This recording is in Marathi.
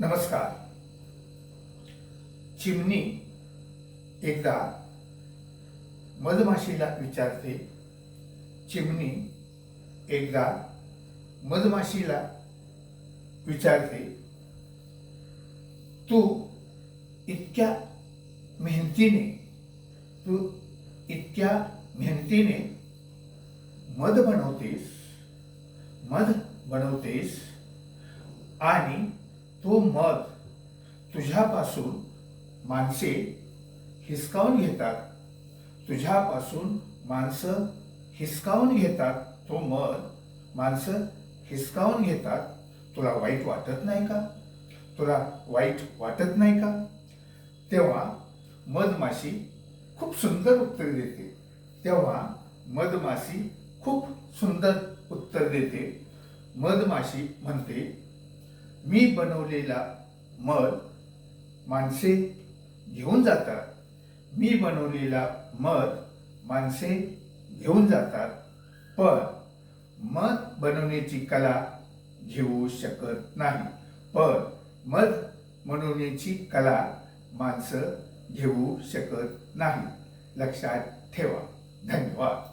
नमस्कार. चिमणी एकदा मधमाशीला विचारते चिमणी एकदा मधमाशीला विचारते तू इतक्या मेहनतीने तू इतक्या मेहनतीने मध बनवतेस मध बनवतेस आणि तो मध तुझ्यापासून माणसे हिसकावून घेतात. तुझ्यापासून माणसं हिसकावून घेतात. तो मध माणसं हिसकावून घेतात. तुला वाईट वाटत नाही का? तुला वाईट वाटत नाही का? तेव्हा मधमाशी खूप सुंदर उत्तर देते. तेव्हा मधमाशी खूप सुंदर उत्तर देते. मधमाशी म्हणते मी बनवलेला मध माणसे घेऊन जातात. मी बनवलेला मध माणसे घेऊन जातात. पण मध बनवण्याची कला घेऊ शकत नाही. पण मध बनवण्याची कला माणसं घेऊ शकत नाही. लक्षात ठेवा. धन्यवाद.